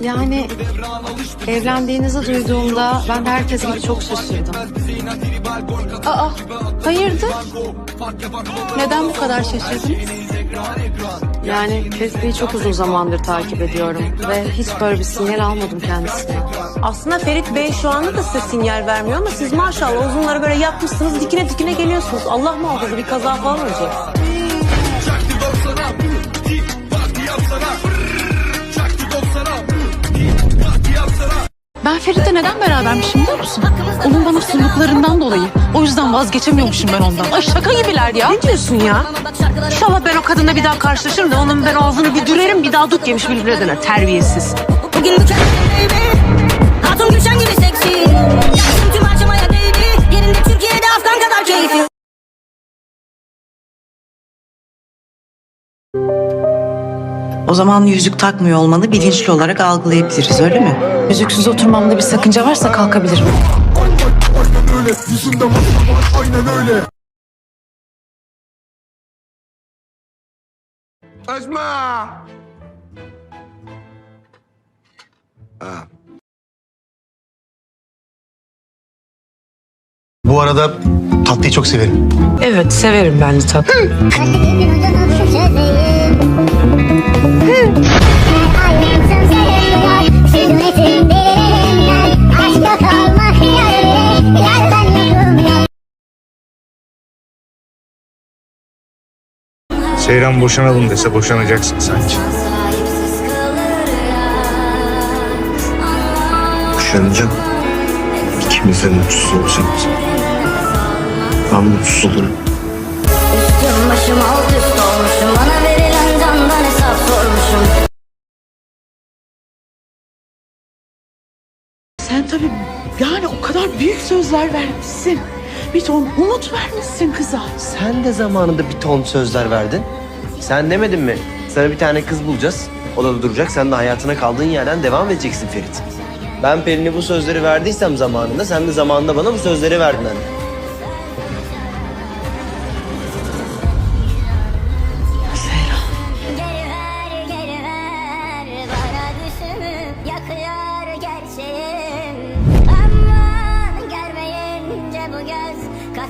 Yani evlendiğinizi duyduğumda ben de herkes gibi çok şaşırdım. Aa, hayırdır? Neden bu kadar şaşırdınız? Yani Ferit'i çok uzun zamandır takip ediyorum ve hiç böyle bir sinyal almadım kendisinden. Aslında Ferit Bey şu anda da size sinyal vermiyor ama siz maşallah uzunları böyle yapmışsınız dikine dikine geliyorsunuz. Allah muhafaza bir kaza falan olacak. Ben Ferit'le neden berabermişim biliyor musun? Onun bana sunduklarından dolayı. O yüzden vazgeçemiyormuşum ben ondan. Ay şaka gibiler ya. Ne diyorsun ya? İnşallah ben o kadınla bir daha karşılaşırım da onun ben ağzını bir dürerim bir daha dut yemiş birbirine döner terbiyesiz. Bugün mükemmel baby Hatun Gülşen gibi seksi Yaptım tüm harcamaya değdi Yerinde Türkiye'de Afgan kadar keyifli O zaman yüzük takmıyor olmanı bilinçli olarak algılayabiliriz öyle mi? Yüzüksüz oturmamda bir sakınca varsa kalkabilirim. Esma! Bu arada tatlıyı çok severim. Evet severim ben de tatlı. Seyran boşanalım dese boşanacaksın sanki. Boşanacağım. İkimiz de mutsuz olacağız. Ben mutsuz olurum. Üstüm başım alt üst Sen tabii yani o kadar büyük sözler vermişsin. Bir ton umut vermişsin kıza. Sen de zamanında bir ton sözler verdin. Sen demedin mi? Sana bir tane kız bulacağız. O da duracak. Sen de hayatına kaldığın yerden devam edeceksin Ferit. Ben Pelin'e bu sözleri verdiysem zamanında sen de zamanında bana bu sözleri verdin anne.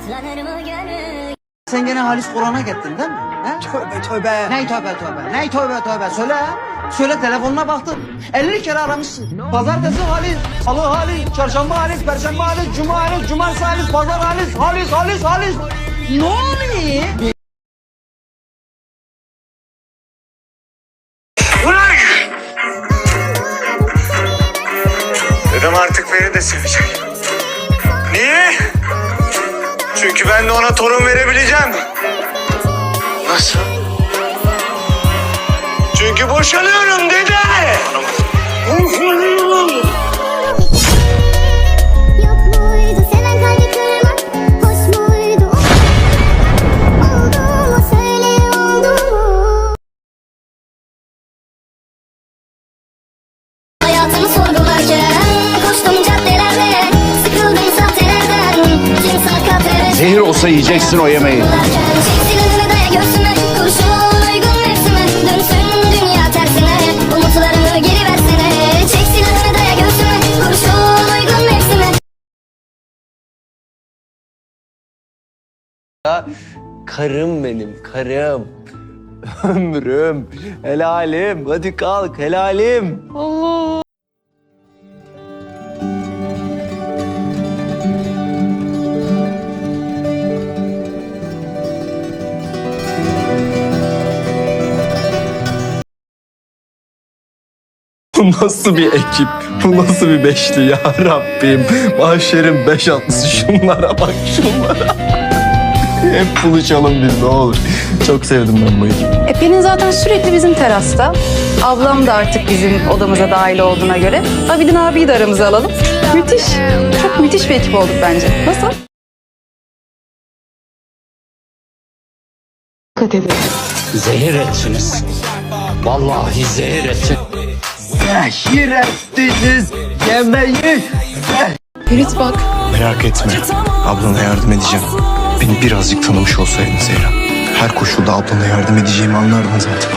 Katlanır mı gönül Sen gene Halis Kur'an'a gittin değil mi? He? Tövbe tövbe. Ney tövbe tövbe? Ney tövbe tövbe? Söyle. Söyle telefonuna baktım. 50 kere aramışsın. Pazartesi Halis, Salı Halis, Çarşamba Halis, Perşembe Halis, Cuma Halis, Cumartesi Halis, Pazar Halis, Halis, Halis, Halis. Ne oluyor? Dedem artık beni de sevecek. Niye? Çünkü ben de ona torun verebileceğim. Nasıl? Çünkü boşanıyorum dede. Yok göğsüme Kurşun uygun mevsime Karım benim, karım. Ömrüm, helalim. Hadi kalk, helalim. Bu nasıl bir ekip? Bu nasıl bir beşli ya Rabbim? Mahşerin beş atlısı şunlara bak şunlara. Hep buluşalım biz ne olur. Çok sevdim ben bu ekibi. E Pelin zaten sürekli bizim terasta. Ablam da artık bizim odamıza dahil olduğuna göre. Abidin abiyi de aramıza alalım. Müthiş. Çok müthiş bir ekip olduk bence. Nasıl? Dikkat edin. Zehir etsiniz. Vallahi zehir etsin. Zehir ettiniz yemeği. Ferit bak. Merak etme. Ablana yardım edeceğim. Beni birazcık tanımış olsaydın Zehra. Her koşulda ablana yardım edeceğimi anlardın zaten.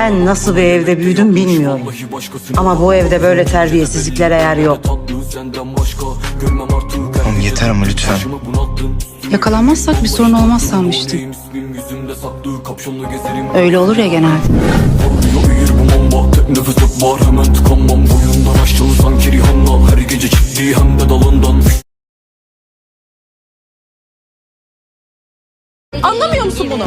Sen nasıl bir evde büyüdün bilmiyorum. Ama bu evde böyle terbiyesizliklere yer yok. Oğlum yeter ama lütfen. Yakalanmazsak bir sorun olmaz sanmıştım. Öyle olur ya genelde. Nefes var hemen tıkanmam Boyundan aşağı sanki Rihanna Her gece çiftliği hem de dalından Anlamıyor musun bunu?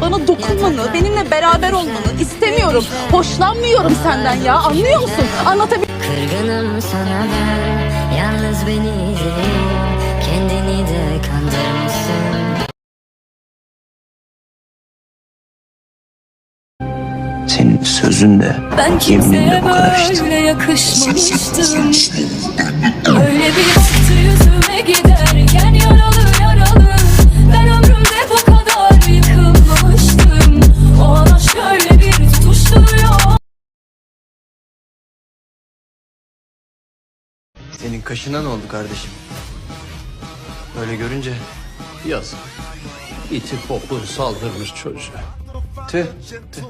Bana dokunmanı, benimle beraber olmanı istemiyorum. Hoşlanmıyorum senden ya. Anlıyor musun? Anlatabiliyor Kırgınım sana ben Yalnız beni Kendini de kandırmışsın Senin sözün de Ben kimseye böyle yakışmamıştım Öyle bir baktı yüzüme giderken Senin kaşına ne oldu kardeşim? Öyle görünce Yazık. İti kopu saldırmış çocuğa. tüh tüh.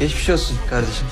Geçmiş olsun kardeşim.